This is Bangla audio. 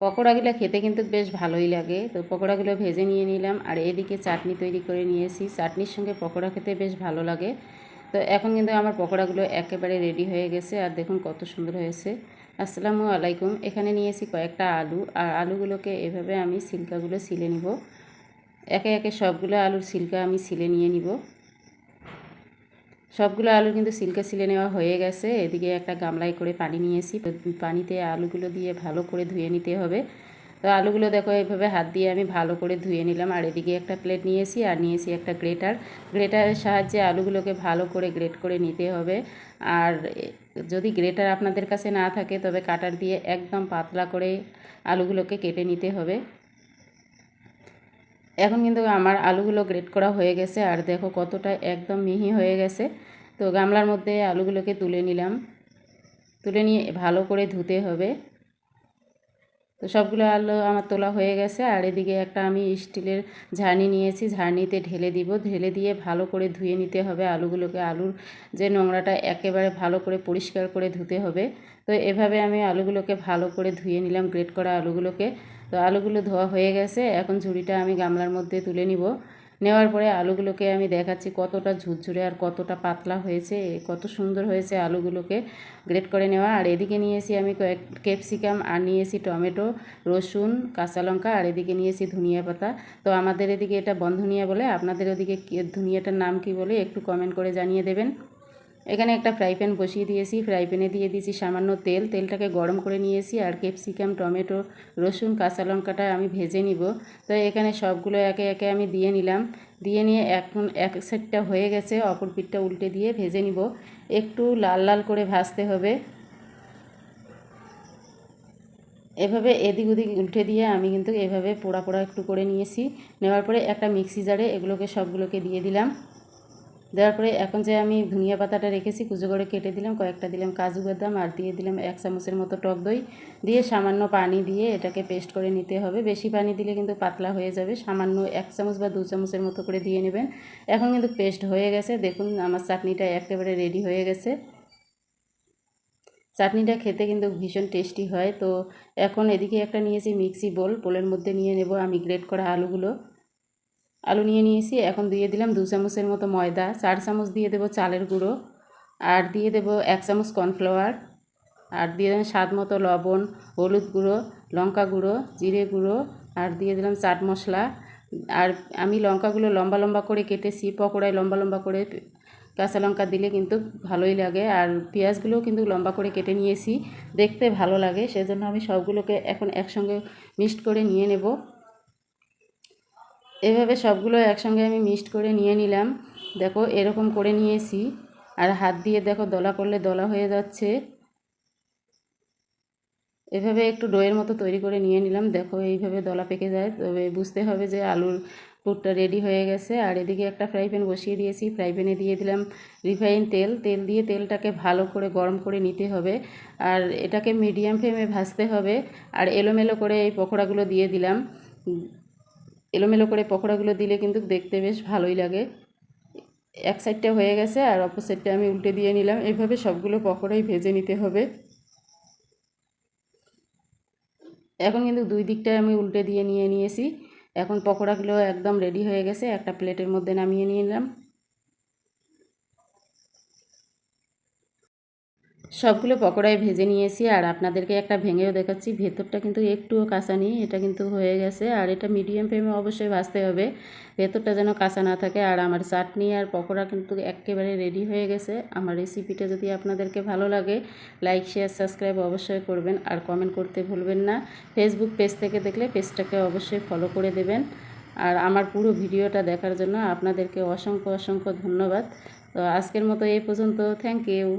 পকোড়াগুলো খেতে কিন্তু বেশ ভালোই লাগে। তো পকোড়াগুলো ভেজে নিয়ে নিলাম। আর এদিকে চাটনি তৈরি করে নিয়েছি। চাটনির সঙ্গে পকোড়া খেতে বেশ ভালো লাগে। তো এখন কিন্তু আমার পকোড়াগুলো একেবারে রেডি হয়ে গেছে। আর দেখুন কত সুন্দর হয়েছে। আসসালামু আলাইকুম। এখানে নিয়েছি কয়েকটা আলু। আর আলুগুলোকে এভাবে আমি সিল্কাগুলো ছিলে নিব। একে একে সবগুলো আলুর সিল্কা আমি ছিলে নিয়ে নিব। সবগুলো আলু কিন্তু সিল্কা সিলে নেওয়া হয়ে গেছে। এদিকে একটা গামলায় করে পানি নিয়েছি। পানিতে আলুগুলো দিয়ে ভালো করে ধুয়ে নিতে হবে। তো আলুগুলো দেখো এইভাবে হাত দিয়ে আমি ভালো করে ধুয়ে নিলাম। আর এদিকে একটা প্লেট নিয়েছি আর নিয়েছি একটা গ্রেটার। গ্রেটারের সাহায্যে আলুগুলোকে ভালো করে গ্রেট করে নিতে হবে। আর যদি গ্রেটার আপনাদের কাছে না থাকে, তবে কাটার দিয়ে একদম পাতলা করে আলুগুলোকে কেটে নিতে হবে। এখন কিন্তু আমার আলুগুলো গ্রেট করা হয়ে গেছে, আর দেখো কতটা একদম মিহি হয়ে গেছে। তো গামলার মধ্যে আলুগুলোকে তুলে নিলাম। তুলে নিয়ে ভালো করে ধুতে হবে। তো সবগুলো আলু আমার তোলা হয়ে গেছে, আর এদিকে একটা আমি স্টিলের ঝাড়নি নিয়েছি ঝাড়নিতে ঢেলে দিব। ঢেলে দিয়ে ভালো করে ধুয়ে নিতে হবে আলুগুলোকে। আলুর যে নোংরাটা একেবারে ভালো করে পরিষ্কার করে ধুতে হবে। তো এভাবে আমি আলুগুলোকে ভালো করে ধুয়ে নিলাম গ্রেট করা আলুগুলোকে। তো আলুগুলো ধোয়া হয়ে গেছে, এখন ঝুড়িটা আমি গামলার মধ্যে তুলে নিব। নেওয়ার পরে আলুগুলোকে আমি দেখাচ্ছি কতটা ঝুরঝুরে আর কতটা পাতলা হয়েছে, কত সুন্দর হয়েছে আলুগুলোকে গ্রেট করে নেওয়া। আর এদিকে নিয়েছি আমি কয়েক ক্যাপসিকাম, আর নিয়েছি টমেটো, রসুন, কাঁচা লঙ্কা, আর এদিকে নিয়েছি ধনিয়া পাতা। তো আমাদের এদিকে এটা বন্ধনিয়া বলে, আপনাদের ওদিকে ধনিয়াটার নাম কি বলে একটু কমেন্ট করে জানিয়ে দেবেন। এখানে একটা ফ্রাই প্যান বসিয়ে দিয়েছি। ফ্রাই প্যানে দিয়ে দিয়েছি সামান্য তেল। তেলটাকে গরম করে নিয়েছি আর ক্যাপসিকাম, টমেটো, রসুন, কাঁচা লঙ্কাটা আমি ভেজে নিব। তো এখানে সবগুলো একে একে আমি দিয়ে নিলাম। দিয়ে নিয়ে এখন এক সেটটা হয়ে গেছে। অপর পিঠটা উল্টে দিয়ে ভেজে নিব। একটু লাল লাল করে ভাজতে হবে। এভাবে এদিক ওদিক উল্টে দিয়ে আমি কিন্তু এভাবে পোড়া পোড়া একটু করে নিয়েছি। নেওয়ার পরে একটা মিক্সি জারে এগুলোকে সবগুলোকে দিয়ে দিলাম। দেওয়ার পরে এখন যে আমি ধনিয়া পাতাটা রেখেছি, কুচো করে কেটে দিলাম, কয়েকটা দিলাম কাজু বাদাম আর দিয়ে দিলাম এক চামচের মতো টক দই। দিয়ে সামান্য পানি দিয়ে এটাকে পেস্ট করে নিতে হবে। বেশি পানি দিলে কিন্তু পাতলা হয়ে যাবে। সামান্য এক চামচ বা দু চামচের মতো করে দিয়ে নেবেন। এখন কিন্তু পেস্ট হয়ে গেছে। দেখুন, আমার চাটনিটা একেবারে রেডি হয়ে গেছে। চাটনিটা খেতে কিন্তু ভীষণ টেস্টি হয়। তো এখন এদিকে একটা নিয়েছি মিক্সি বোল। বোলের মধ্যে নিয়ে নেব আমি গ্রেট করা আলুগুলো। আলু নিয়ে নিয়েছি, এখন দিয়ে দিলাম দু চামচের মতো ময়দা, চার চামচ দিয়ে দেবো চালের গুঁড়ো, আর দিয়ে দেবো এক চামচ কর্নফ্লাওয়ার, আর দিয়ে দেবেন স্বাদ মতো লবণ, হলুদ গুঁড়ো, লঙ্কা গুঁড়ো, জিরে গুঁড়ো, আর দিয়ে দিলাম চাট মশলা। আর আমি লঙ্কাগুলো লম্বা লম্বা করে কেটেছি, পকোড়ায় লম্বা লম্বা করে কাঁচা লঙ্কা দিলে কিন্তু ভালোই লাগে, আর পেঁয়াজগুলোও কিন্তু লম্বা করে কেটে নিয়েছি, দেখতে ভালো লাগে, সেজন্য আমি সবগুলোকে এখন একসঙ্গে মিক্সড করে নিয়ে নেব। এভাবে সবগুলো একসঙ্গে আমি মিক্সড করে নিয়ে নিলাম। দেখো, এরকম করে নিয়েছি। আর হাত দিয়ে দেখো, দলা করলে দলা হয়ে যাচ্ছে। এভাবে একটু ডোয়ের মতো তৈরি করে নিয়ে নিলাম। দেখো, এইভাবে দলা পেকে যায়। তবে বুঝতে হবে যে আলুর পুরটা রেডি হয়ে গেছে। আর এদিকে একটা ফ্রাই প্যান বসিয়ে দিয়েছি। ফ্রাই প্যানে দিয়ে দিলাম রিফাইন তেল। তেল দিয়ে তেলটাকে ভালো করে গরম করে নিতে হবে। আর এটাকে মিডিয়াম ফ্লেমে ভাজতে হবে। আর এলোমেলো করে এই পকোড়াগুলো দিয়ে দিলাম। এলোমেলো করে পকোড়াগুলো দিলে কিন্তু দেখতে বেশ ভালোই লাগে। এক সাইডটা হয়ে গেছে আর অপর সাইডটা আমি উল্টে দিয়ে নিলাম। এইভাবে সবগুলো পকোড়াই ভেজে নিতে হবে। এখন কিন্তু দুই দিকটায় আমি উল্টে দিয়ে নিয়ে নিয়েছি। এখন পকোড়াগুলো একদম রেডি হয়ে গেছে। একটা প্লেটের মধ্যে নামিয়ে নিয়ে নিলাম। সবগুলো পকোড়ায় ভেজে নিয়েছি আর আপনাদেরকে একটা ভেঙেও দেখাচ্ছি। ভেতরটা কিন্তু একটুও কাঁচা নেই, এটা কিন্তু হয়ে গেছে। আর এটা মিডিয়াম ফ্লেমে অবশ্যই ভাজতে হবে। ভেতরটা যেন কাঁচা না থাকে। আর আমার চাটনি আর পকোড়া কিন্তু একেবারে রেডি হয়ে গেছে। আমার রেসিপিটা যদি আপনাদেরকে ভালো লাগে লাইক শেয়ার সাবস্ক্রাইব অবশ্যই করবেন। আর কমেন্ট করতে ভুলবেন না। ফেসবুক পেজ থেকে দেখলে পেজটাকে অবশ্যই ফলো করে দেবেন। আর আমার পুরো ভিডিওটা দেখার জন্য আপনাদেরকে অসংখ্য অসংখ্য ধন্যবাদ। তো আজকের মতো এই পর্যন্ত। Thank you